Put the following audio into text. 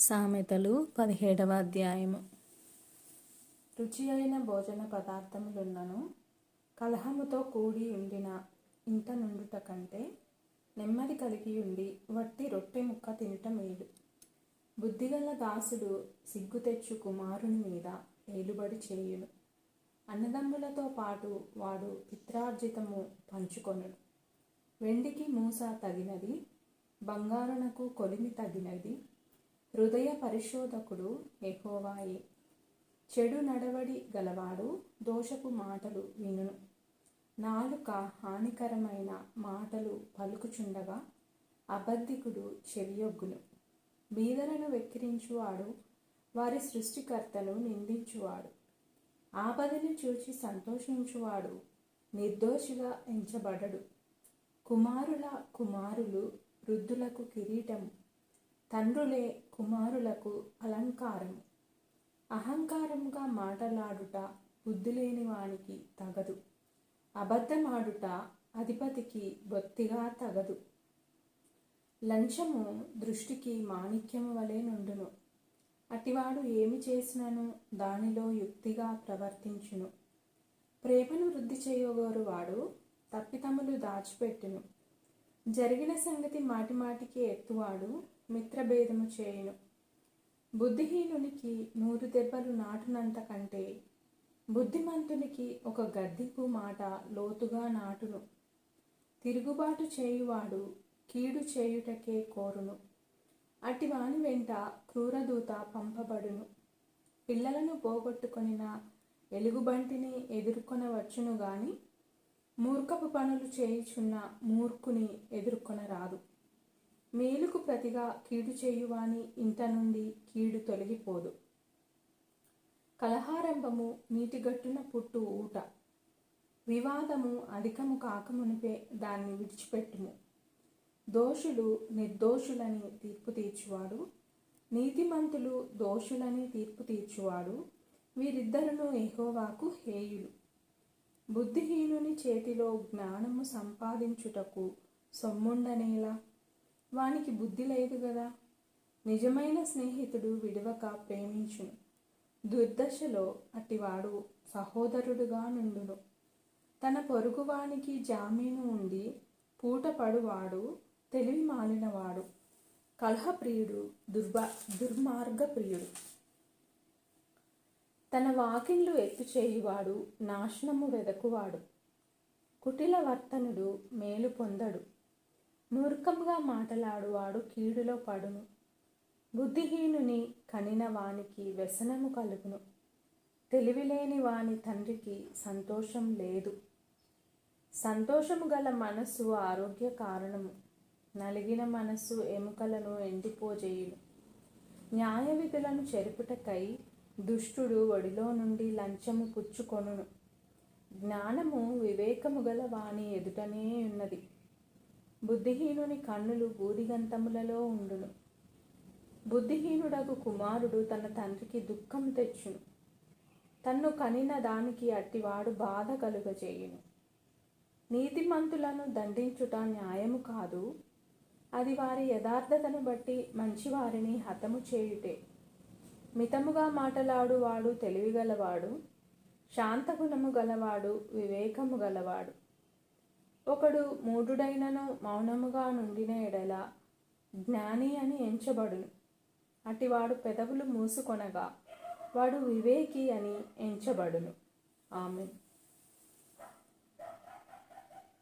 సామెతలు పదిహేడవ అధ్యాయము. రుచి అయిన భోజన పదార్థములున్నను కలహముతో కూడి ఉండిన ఇంట నుండుట కంటే నెమ్మది కలిగి ఉండి వట్టి రొట్టె ముక్క తినటం మేలు. బుద్ధిగల దాసుడు సిగ్గు తెచ్చు కుమారుని మీద ఏలుబడి చేయును. అన్నదమ్ములతో పాటు వాడు పిత్రార్జితము పంచుకొనుడు. వెండికి మూస తగినది బంగారునకు కొలిమి తగినది హృదయ పరిశోధకుడు ఎహోవాయే చెడు నడవడి గలవాడు దోషపు మాటలు వినును. నాలుక హానికరమైన మాటలు పలుకుచుండగా అబద్ధికుడు చెవియొగ్గును. బీదలను వెక్కిరించువాడు వారి సృష్టికర్తను నిందించువాడు. ఆపదను చూచి సంతోషించువాడు నిర్దోషిగా ఎంచబడడు. కుమారుల కుమారులు వృద్ధులకు కిరీటం తండ్రులే కుమారులకు అలంకారం. అహంకారంగా మాటలాడుట బుద్ధి లేని వానికి తగదు. అబద్ధమాడుట అధిపతికి బొత్తిగా తగదు. లంచము దృష్టికి మాణిక్యము వలె నుండును. అటివాడు ఏమి చేసినను దానిలో యుక్తిగా ప్రవర్తించును. ప్రేమను వృద్ధి చేయగోరు వాడు తప్పితములు దాచిపెట్టును. జరిగిన సంగతి మాటిమాటికి ఎత్తువాడు మిత్రభేదము చేయును. బుద్ధిహీనునికి నూరు దెబ్బలు నాటునంత కంటే బుద్ధిమంతునికి ఒక గద్దింపు మాట లోతుగా నాటును. తిరుగుబాటు చేయువాడు కీడు చేయుటకే కోరును. అటివాని వెంట క్రూరదూత పంపబడును. పిల్లలను పోగొట్టుకొనిన ఎలుగుబంటిని ఎదుర్కొనవచ్చును గాని మూర్ఖపు పనులు చేయుచున్న మూర్ఖుని ఎదుర్కొనరాదు. మేలుకు ప్రతిగా కీడు చేయువాని ఇంట నుండి కీడు తొలగిపోదు. కలహారంభము నీటిగట్టున పుట్టు ఊట. వివాదము అధికము కాకమునిపే దాన్ని విడిచిపెట్టుము. దోషులు నిర్దోషులని తీర్పు తీర్చువాడు. నీతిమంతులు దోషులని తీర్పు తీర్చువాడు. వీరిద్దరును ఎహోవాకు హేయులు. బుద్ధిహీనుని చేతిలో జ్ఞానము సంపాదించుటకు సొమ్ముండనేలా వానికి బుద్ధి లేదు కదా నిజమైన స్నేహితుడు విడవక ప్రేమించును. దుర్దశలో అటివాడు సహోదరుడుగా నుండును. తన పొరుగువానికి జామీను ఉండి పూటపడువాడు తెలివి మాలినవాడు. కలహప్రియుడు దుర్బా దుర్మార్గ ప్రియుడు తన వాకిళ్ళు ఎత్తు చేయువాడు నాశనము వెదకువాడు. కుటిల వర్తనుడు మేలు పొందడు. మూర్ఖంగా మాటలాడువాడు కీడులో పడును. బుద్ధిహీనుని కనిన వానికి వ్యసనము కలుగును. తెలివిలేని వాని తండ్రికి సంతోషం లేదు. సంతోషము గల మనస్సు ఆరోగ్య కారణము. నలిగిన మనస్సు ఎముకలను ఎండిపోజేయును. న్యాయ విధులను చెరుపుటకై దుష్టుడు ఒడిలో నుండి లంచము పుచ్చుకొనును. జ్ఞానము వివేకము గల వాని ఎదుటనే ఉన్నది. బుద్ధిహీనుని కన్నులు బూదిగంతములలో ఉండును. బుద్ధిహీనుడకు కుమారుడు తన తండ్రికి దుఃఖం తెచ్చును. తన్ను కనిన దానికి అట్టివాడు బాధ కలుగజేయును. నీతిమంతులను దండించుట న్యాయము కాదు అది వారి యథార్థతను బట్టి మంచివారిని హతము చేయుటే. మితముగా మాటలాడువాడు తెలివిగలవాడు శాంతగుణము గలవాడు వివేకము గలవాడు. ఒకడు మూఢుడైనను మౌనముగా నుండిన ఎడల జ్ఞాని అని ఎంచబడును. అటివాడు పెదవులు మూసుకొనగా వాడు వివేకి అని ఎంచబడును. ఆమె